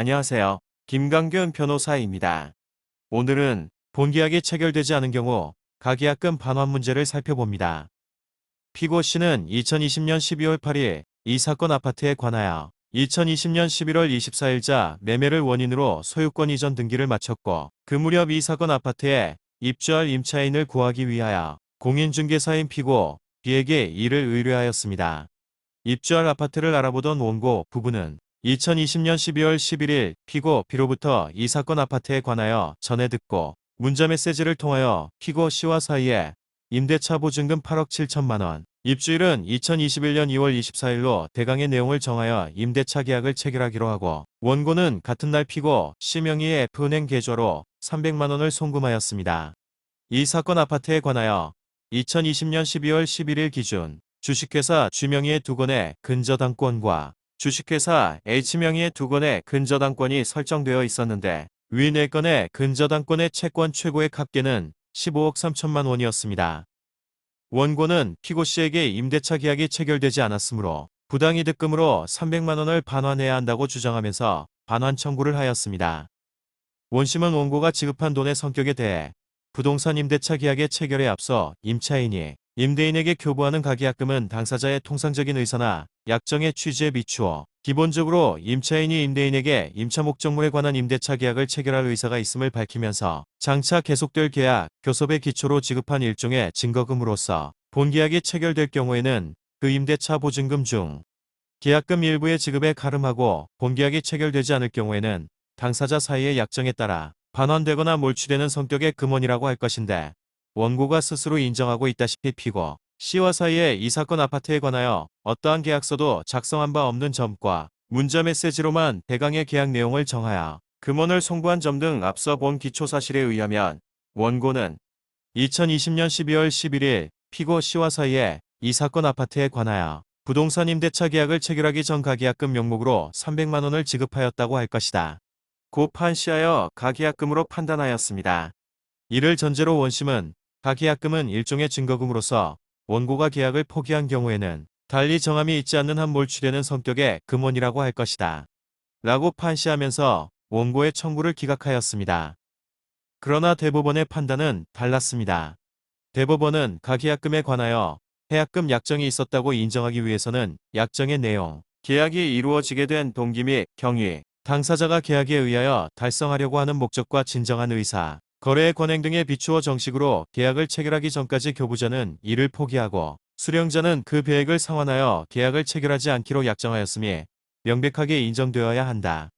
안녕하세요. 김강균 변호사입니다. 오늘은 본계약이 체결되지 않은 경우 가계약금 반환 문제를 살펴봅니다. 피고 씨는 2020년 12월 8일 이 사건 아파트에 관하여 2020년 11월 24일자 매매를 원인으로 소유권 이전 등기를 마쳤고 그 무렵 이 사건 아파트에 입주할 임차인을 구하기 위하여 공인중개사인 피고 B에게 이를 의뢰하였습니다. 입주할 아파트를 알아보던 원고 부부는 2020년 12월 11일 피고 B로부터 이 사건 아파트에 관하여 전해 듣고 문자 메시지를 통하여 피고 C와 사이에 임대차 보증금 8억 7천만 원, 입주일은 2021년 2월 24일로 대강의 내용을 정하여 임대차 계약을 체결하기로 하고 원고는 같은 날 피고 C명의의 F은행 계좌로 300만 원을 송금하였습니다. 이 사건 아파트에 관하여 2020년 12월 11일 기준 주식회사 G명의의 두 건의 근저당권과 주식회사 H명의의 두 건의 근저당권이 설정되어 있었는데 위 4건의 근저당권의 채권 최고액 합계는 15억 3천만 원이었습니다. 원고는 피고 씨에게 임대차 계약이 체결되지 않았으므로 부당이득금으로 300만 원을 반환해야 한다고 주장하면서 반환 청구를 하였습니다. 원심은 원고가 지급한 돈의 성격에 대해 부동산 임대차 계약의 체결에 앞서 임차인이 임대인에게 교부하는 가계약금은 당사자의 통상적인 의사나 약정의 취지에 비추어 기본적으로 임차인이 임대인에게 임차 목적물에 관한 임대차 계약을 체결할 의사가 있음을 밝히면서 장차 계속될 계약, 교섭의 기초로 지급한 일종의 증거금으로서 본계약이 체결될 경우에는 그 임대차 보증금 중 계약금 일부의 지급에 가름하고 본계약이 체결되지 않을 경우에는 당사자 사이의 약정에 따라 반환되거나 몰취되는 성격의 금원이라고 할 것인데 원고가 스스로 인정하고 있다시피 피고 C와 사이에 이 사건 아파트에 관하여 어떠한 계약서도 작성한 바 없는 점과 문자 메시지로만 대강의 계약 내용을 정하여 금원을 송부한 점 등 앞서 본 기초사실에 의하면 원고는 2020년 12월 11일 피고 C와 사이에 이 사건 아파트에 관하여 부동산 임대차 계약을 체결하기 전 가계약금 명목으로 300만 원을 지급하였다고 할 것이다. 고 판시하여 가계약금으로 판단하였습니다. 이를 전제로 원심은 가계약금은 일종의 증거금으로서 원고가 계약을 포기한 경우에는 달리 정함이 있지 않는 한 몰취되는 성격의 금원이라고 할 것이다. 라고 판시하면서 원고의 청구를 기각하였습니다. 그러나 대법원의 판단은 달랐습니다. 대법원은 가계약금에 관하여 해약금 약정이 있었다고 인정하기 위해서는 약정의 내용, 계약이 이루어지게 된 동기 및 경위, 당사자가 계약에 의하여 달성하려고 하는 목적과 진정한 의사, 거래의 권행 등에 비추어 정식으로 계약을 체결하기 전까지 교부자는 이를 포기하고 수령자는 그 계획을 상환하여 계약을 체결하지 않기로 약정하였음이 명백하게 인정되어야 한다.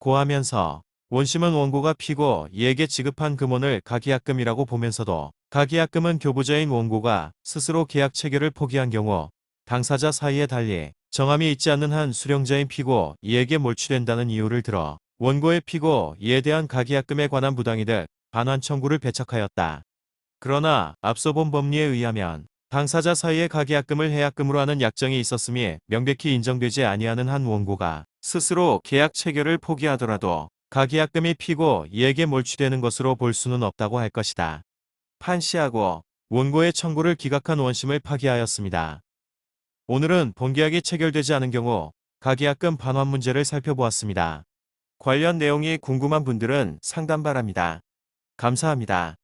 고하면서 원심은 원고가 피고 이에게 지급한 금원을 가계약금이라고 보면서도 가계약금은 교부자인 원고가 스스로 계약 체결을 포기한 경우 당사자 사이에 달리 정함이 있지 않는 한 수령자인 피고 이에게 몰취된다는 이유를 들어 원고의 피고 이에 대한 가계약금에 관한 부당이득 반환 청구를 배척하였다. 그러나 앞서 본 법리에 의하면 당사자 사이의 가계약금을 해약금으로 하는 약정이 있었음이 명백히 인정되지 아니하는 한 원고가 스스로 계약 체결을 포기하더라도 가계약금이 피고 이에게 몰취되는 것으로 볼 수는 없다고 할 것이다. 판시하고 원고의 청구를 기각한 원심을 파기하였습니다. 오늘은 본계약이 체결되지 않은 경우 가계약금 반환 문제를 살펴보았습니다. 관련 내용이 궁금한 분들은 상담 바랍니다. 감사합니다.